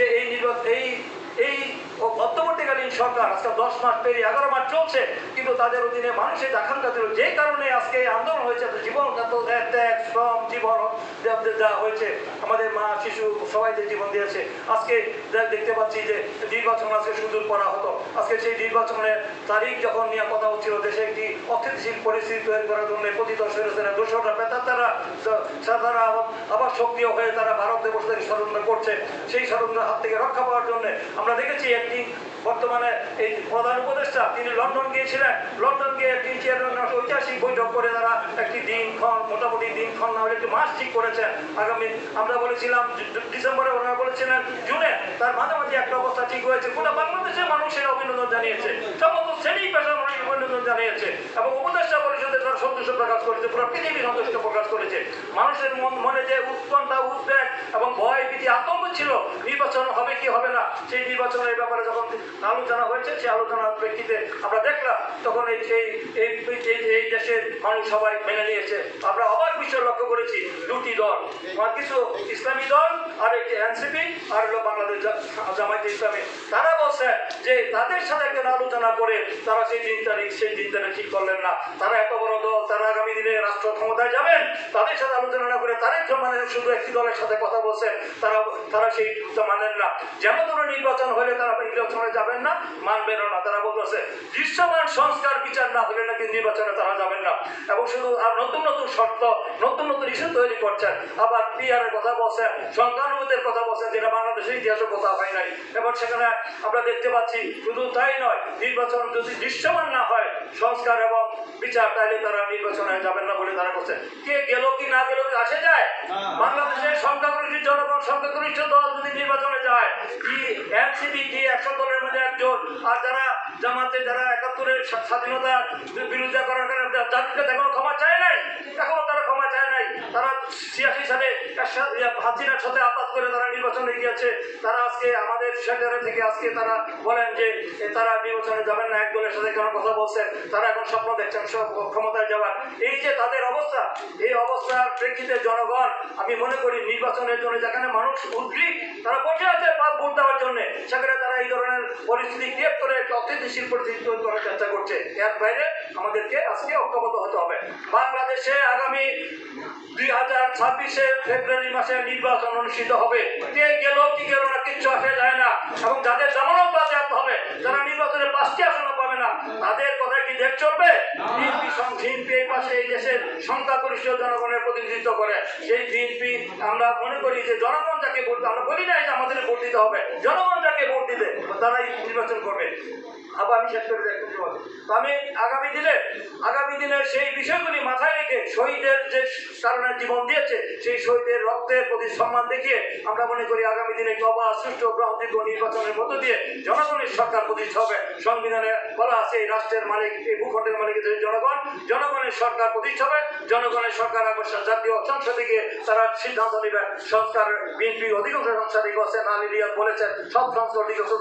যে এই নির্বাচন এই এই অন্তর্বর্তীকালীন সরকার আজকে দশ মাস পেরিয়ে এগারো মাস চলছে কিন্তু তাদের অধীনে মানুষের আকাঙ্ক্ষা ছিল। যে কারণে আজকে এই আন্দোলন হয়েছে জীবন ত্যাগ, শ্রম জীবন যা- যা- যা হয়েছে আমাদের মা শিশু সবাই যে জীবন দিয়েছে। আজকে দেখতে পাচ্ছি যে নির্বাচন আজকে সুদূর করা হতো আজকে সেই নির্বাচনের তারিখ যখন নিয়ে কথা হচ্ছিল দেশে একটি অস্থিতিশীল পরিস্থিতি তৈরি করার জন্য পতিত সৈন্যসেনা দুশোটা বেতার তারা তারা আবার সক্রিয় হয়ে তারা ভারত দিবস থেকে ষড়যন্ত্র করছে। সেই ষড়যন্ত্রের হাত থেকে রক্ষা পাওয়ার জন্য আমরা দেখেছি একটি বর্তমানে এই প্রধান উপদেষ্টা, তিনি লন্ডন গিয়েছিলেন। লন্ডন গিয়ে একটি চেয়ারম্যান ঐতিহাসিক বৈঠক করে তারা একটি দিনক্ষণ, মোটামুটি দিনক্ষণ না হলে একটি মাস ঠিক করেছেন আগামী, আমরা বলেছিলাম ডিসেম্বরে ওনারা বলেছিলেন জুনে তার মাঝামাঝি একটা অবস্থা ঠিক হয়েছে। গোটা বাংলাদেশের মানুষের অভিনন্দন জানিয়েছে। সমস্ত শ্রেণি পেশার মানুষ অভিনন্দন জানিয়েছে এবং উপদেষ্টা পরিষদে তারা সন্তুষ্ট প্রকাশ করেছে, পুরো পৃথিবী সন্তুষ্ট প্রকাশ করেছে। মানুষের মন যে উৎকণ্ঠা, উদ্বেগ এবং ভয় ভীতি আতঙ্ক ছিল নির্বাচন সেই নির্বাচনের ব্যাপারে যখন আলোচনা হয়েছে, সেই আলোচনার প্রেক্ষিতে আমরা দেখলাম, তখন এই এই এই দেশের মানুষ সবাই মেনে নিয়েছে। আমরা অবাক বিষয় লক্ষ্য করেছি, দুটি দল কিছু ইসলামী দল আর একটি এনসিপি, আর হলো বাংলাদেশ জামায়াতে ইসলামী। তারা বলছে যে তাদের সাথে একজন আলোচনা করে তারা সেই দিন তারিখ, সেই দিন তারিখ ঠিক করলেন না। তারা এত বড় দল, তারা আগামী দিনে রাষ্ট্র ক্ষমতায় যাবেন। তাদের সাথে আলোচনা না করে তারেক রহমানের শুধু একটি দলের সাথে কথা বলছেন। তারা সেই কথা মানেন না। যেমন কোনো নির্বাচন হলে তারা নির্বাচনে যাবেন না মানবেনও না তারা বলতেছে দৃশ্যমান সংস্কার বিচার না হলে নাকি নির্বাচনে তারা যাবেন না। এবং শুধু আর নতুন নতুন শর্ত নতুন নতুন ইস্যু তৈরি করছেন। আবার পিআরের কথা বলছেন সংখ্যানুভূতির কথা বলছেন যেটা বাংলাদেশের ইতিহাসে কথা হয় নাই। এবং সেখানে আমরা দেখতে পাচ্ছি শুধু তাই নয় নির্বাচন যদি দৃশ্যমান না হয় সংস্কার এবং বিচার তাহলে তারা নির্বাচনে যাবেন না বলে তারা করছে কে গেল কি না গেল কি আসে যায়? বাংলাদেশের সংখ্যাগরিষ্ঠ জনগণ সংখ্যাগরিষ্ঠ দল যদি নির্বাচনে যায় কি এনসিপি কি একশো দলের মধ্যে একজন। আর যারা জামাতে, যারা একাত্তরের স্বাধীনতার বিরোধিতা করার কারণে জাতিকে এখনও ক্ষমা চায় নাই, এখনও তারা ক্ষমা চায় নাই। তারা ছিয়াশি সালে হাসিনার সাথে আপাত করে তারা নির্বাচনে গিয়েছে তারা আজকে আমাদের সেন্টারে থেকে আজকে তারা বলেন যে তারা নির্বাচনে যাবেন না এক দলের সাথে কেন কথা বলছেন? তারা এখন স্বপ্ন দেখছেন ক্ষমতায় যাওয়ার। এই যে তাদের অবস্থা এই অবস্থার প্রেক্ষিতে জনগণ, আমি মনে করি নির্বাচনের জন্য যেখানে মানুষ উদ্গ্রীব তারা বসে আছে বা ভোট দেওয়ার জন্য। সেখানে তারা এই ধরনের পরিস্থিতি ক্রিয়েট করে একটা অস্থিতিশীল পরিস্থিতি তৈরি করার চেষ্টা করছে। এর বাইরে আমাদেরকে আজকে ঐক্যবদ্ধ হতে হবে। বাংলাদেশে আগামী দুই হাজার ছাব্বিশে ফেব্রুয়ারি মাসে নির্বাচন অনুষ্ঠিত হবে। কে গেল, কি গেল না, কিচ্ছু আসে যায় না। এবং যাদের জামানত বাজেয়াপ্ত হবে, যারা নির্বাচনে পাঁচটি আসন পাবে না, তাদের কথায় দেখ চলবে? বিএনপি এই পাশে এই দেশের সংখ্যাগরিষ্ঠ জনগণের প্রতিনিধিত্ব করে। সেই বিএনপি আমরা মনে করি যে জনগণ যাকে ভোট আমরা বলি না যে আমাদের ভোট দিতে হবে। জনগণ যাকে ভোট দিবে তারাই নির্বাচন করবে। আবার আমি শেষ করে আমি আগামী দিনে আগামী দিনে সেই বিষয়গুলি মাথায় শহীদের যে কারণে জীবন দিয়েছে, সেই শহীদের রক্তের প্রতি সম্মান দেখিয়ে আমরা মনে করি আগামী দিনে নবা সুষ্ঠু, গ্রহণযোগ্য নির্বাচনের মধ্য দিয়ে জনগণের সরকার প্রতিষ্ঠা হবে। সংবিধানে বলা আছে, এই রাষ্ট্রের মালিক, এই ভূখণ্ডের মালিক জনগণ। জনগণের সরকার প্রতিষ্ঠা হবে। জনগণের সরকার আকর্ষণ জাতীয় সংসদে গিয়ে তারা সিদ্ধান্ত নেবেন সংস্কার বিএনপি অধিকাংশ সংসদে গেছে নালি রিয়াদ বলেছেন, সব সংসদ অধিকাংশ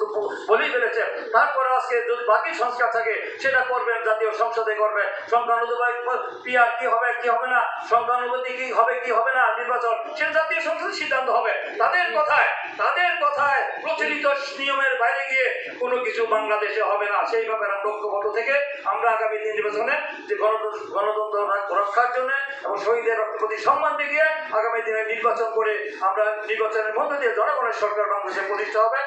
বলেই ফেলেছে। তারপরে আজকে যদি বাকি সংস্কার থাকে, সেটা করবেন জাতীয় সংসদে করবে সংখ্যানুপায় পিআর কি হবে? কি হবে না? সংখ্যানুভূতি কি হবে কি হবে না? নির্বাচন। সেটা জাতীয় সংসদে সিদ্ধান্ত হবে। তাদের কথায় তাদের কথায় প্রচলিত নিয়মের বাইরে গিয়ে কোনো কিছু বাংলাদেশে হবে না। সেই ব্যাপারে ঐক্যবদ্ধ থেকে আমরা আগামী নির্বাচনে যে গণতন্ত্র গণতন্ত্র রক্ষার জন্য এবং শহীদের প্রতি সম্মান দেখিয়ে আগামী দিনে নির্বাচন করে আমরা নির্বাচনের মধ্যে দিয়ে জনগণের সরকার বাংলাদেশে প্রতিষ্ঠা হবে।